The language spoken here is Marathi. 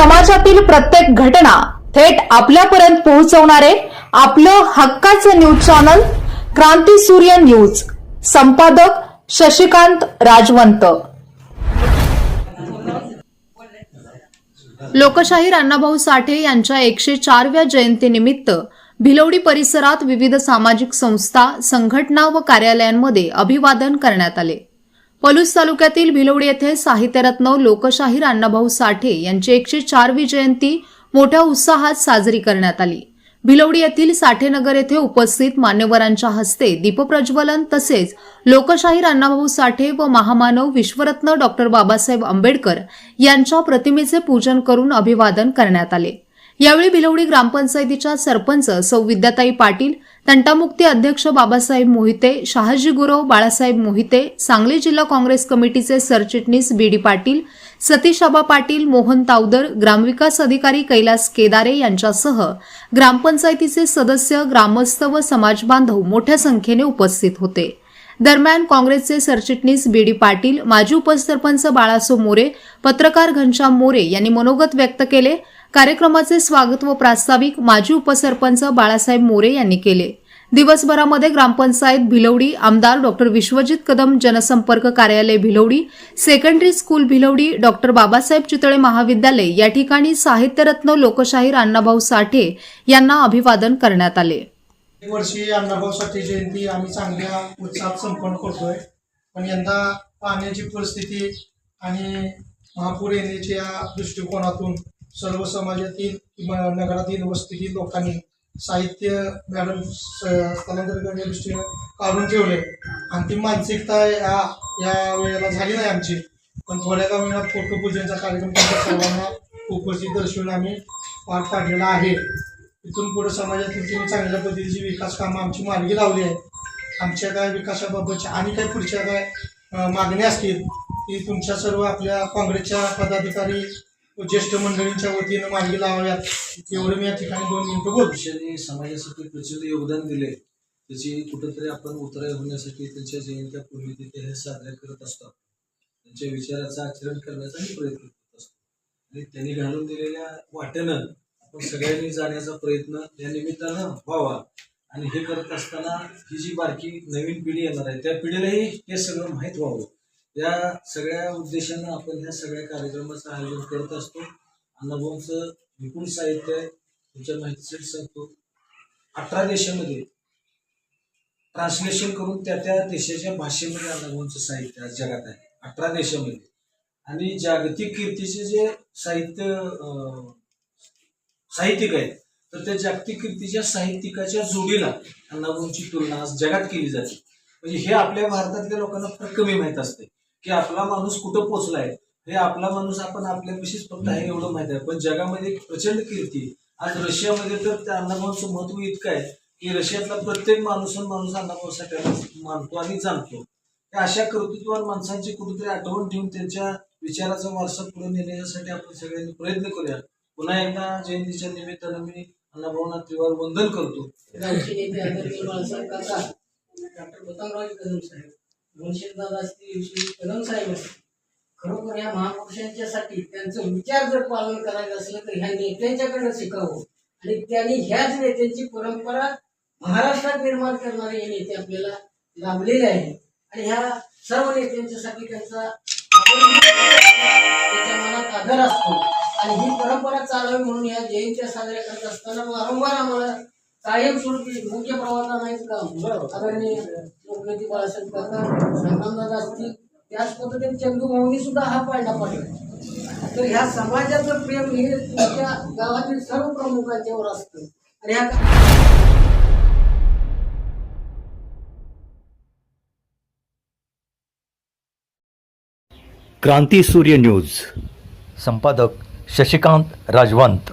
समाजातील प्रत्येक घटना थेट आपल्यापर्यंत पोहोचवणारे आपलं हक्काचं न्यूज चॅनल क्रांती सूर्य न्यूज. संपादक शशिकांत राजवंत. लोकशाहीर अण्णाभाऊ साठे यांच्या एकशे चारव्या जयंतीनिमित्त भिलवडी परिसरात विविध सामाजिक संस्था संघटना व कार्यालयांमध्ये अभिवादन करण्यात आले. पलूस तालुक्यातील भिलवडी येथे साहित्यरत्न लोकशाहीर अण्णाभाऊ साठे यांची एकशे चारवी जयंती मोठ्या उत्साहात साजरी करण्यात आली. भिलवडी येथील साठेनगर येथे उपस्थित मान्यवरांच्या हस्ते दीपप्रज्वलन तसेच लोकशाहीर अण्णाभाऊ साठे व महामानव विश्वरत्न डॉक्टर बाबासाहेब आंबेडकर यांच्या प्रतिमेचे पूजन करून अभिवादन करण्यात आले. यावेळी बिलवडी ग्रामपंचायतीच्या सरपंच सौ विद्याताई पाटील तंटामुक्ती अध्यक्ष बाबासाहेब मोहिते शहाजी गुरव बाळासाहेब मोहिते सांगली जिल्हा काँग्रेस कमिटीचे सरचिटणीस बी डी पाटील सतीश आबा पाटील मोहन तावदर ग्रामविकास अधिकारी कैलास केदारे यांच्यासह ग्रामपंचायतीचे सदस्य ग्रामस्थ व समाज बांधव मोठ्या संख्येने उपस्थित होते. दरम्यान काँग्रेसचे सरचिटणीस बी डी पाटील माजी उपसरपंच बाळासो मोरे पत्रकार घनश्याम मोरे यांनी मनोगत व्यक्त केले. कार्यक्रमाचे स्वागत व प्रास्ताविक माजी उपसरपंच बाळासाहेब मोरे यांनी केले. दिवसभरामध्ये ग्रामपंचायत भिलवडी आमदार डॉक्टर विश्वजित कदम जनसंपर्क कार्यालय Bhilwadi secondary school Bhilwadi doctor Babasaheb Chitale महाविद्यालय या ठिकाणी साहित्यरत्न लोकशाहीर अण्णाभाऊ साठे यांना अभिवादन करण्यात आले. वर्षी अण्णाभाऊ साठे जयंती आम्ही चांगल्या उत्साहात संपन्न करतोय. पण यंदा पाण्याची परिस्थिती आणि महापूर येण्याच्या दृष्टिकोनातून सर्व समाजातील किंवा नगरातील वस्तीतील लोकांनी साहित्य मॅडम स्थलांतर करण्याच्या दृष्टीने काढून ठेवले. अंतिम मानसिकता या या वेळेला झाली नाही आमची. पण थोड्या का वेळात फोटोपूजनचा कार्यक्रम सर्वांना उपस्थित दर्शवून आम्ही पार पाडलेला आहे. इथून पुढे समाजातील तुम्ही चांगल्या पद्धतीची विकास कामं आमची मार्गी लावली आहे आमच्या काय विकासाबाबतच्या आणि काय पुढच्या काय मागण्या असतील ती तुमच्या सर्व आपल्या काँग्रेसच्या पदाधिकारी ज्येष्ठ मंडळींच्या वतीनं मार्गी लावाव्यात. एवढं मी या ठिकाणी दोन मिनिटं बोल समाजासाठी प्रचंड योगदान दिले त्याची कुठंतरी आपण उतराई होण्यासाठी त्यांच्या जयंत्या पुण्यतिथी हे साजऱ्या करत असतो त्यांच्या विचाराचं आचरण करण्याचाही प्रयत्न करत असतो. आणि त्यांनी घालून दिलेल्या वाटेनं आपण सगळ्यांनी जाण्याचा प्रयत्न या निमित्तानं व्हावा. आणि हे करत असताना ही जी बारकी नवीन पिढी येणार आहे त्या पिढीलाही हे सगळं माहीत व्हावं. या सगळ्या उद्देशानं आपण ह्या सगळ्या कार्यक्रमाचं आयोजन करत असतो. अण्णाभाऊंचं विपुल साहित्य आहे. तुमच्या माहितीसाठी सांगतो. अठरा देशामध्ये ट्रान्सलेशन करून त्या त्या देशाच्या भाषेमध्ये अण्णाभाऊंचं साहित्य आज जगात आहे. अठरा देशामध्ये. आणि जागतिक कीर्तीचे जे साहित्य साहित्यिक आहेत तर त्या जागतिक कीर्तीच्या साहित्यिकाच्या जोडीला अण्णाभाऊंची तुलना आज जगात केली जाते. म्हणजे हे आपल्या भारतातल्या लोकांना फार कमी माहीत असते. की आपला माणूस कुठं पोहोचलाय हे आपला माणूस आपण आपल्यापाशीच फक्त आहे एवढं माहीत आहे. पण जगामध्ये एक प्रचंड कीर्ती. आज रशियामध्ये तर त्या अण्णाभाऊंचं महत्त्व इतकं आहे की रशियातला प्रत्येक माणूस माणूस अण्णाभाऊसाठी मानतो आणि जाणतो. अशा कर्तृत्वान माणसांची कुठेतरी आठवण ठेवून त्यांच्या विचाराचा वारसा पुढे नेण्यासाठी आपण सगळ्यांनी प्रयत्न करूया. पुन्हा एकदा जयंतीच्या निमित्तानं मी अण्णाभाऊंना त्रिवार वंदन करतो. डॉक्टर बतमराव कदम साहेब. मुन्शीदादा असतील श्री कदम साहेब असतील खरोखर या महापुरुषांच्यासाठी त्यांचं विचार जर पालन करायचं असलं तर ह्या नेत्यांच्याकडनं शिकावं. आणि त्यांनी ह्याच नेत्यांची परंपरा महाराष्ट्रात निर्माण करणारे हे नेते आपल्याला लाभलेले आहेत. आणि ह्या सर्व नेत्यांच्यासाठी त्यांचा त्याच्या मनात आदर असतो. आणि ही परंपरा चालावी म्हणून या जयंत्या साजऱ्या करत असताना वारंवार आम्हाला कायमस्वरूपी मुख्य प्रवाहात नाहीत का? आदरणीय लोकनेते बाळासाहेब काका संगमदादा असतील त्याच पद्धतीने चंदू भाऊनी सुद्धा हा पाळला पाडला. तर ह्या समाजाचं प्रेम हे तुमच्या गावातील सर्व प्रमुखांच्यावर असतं. आणि ह्या क्रांती सूर्य न्यूज. संपादक शशिकांत राजवंत.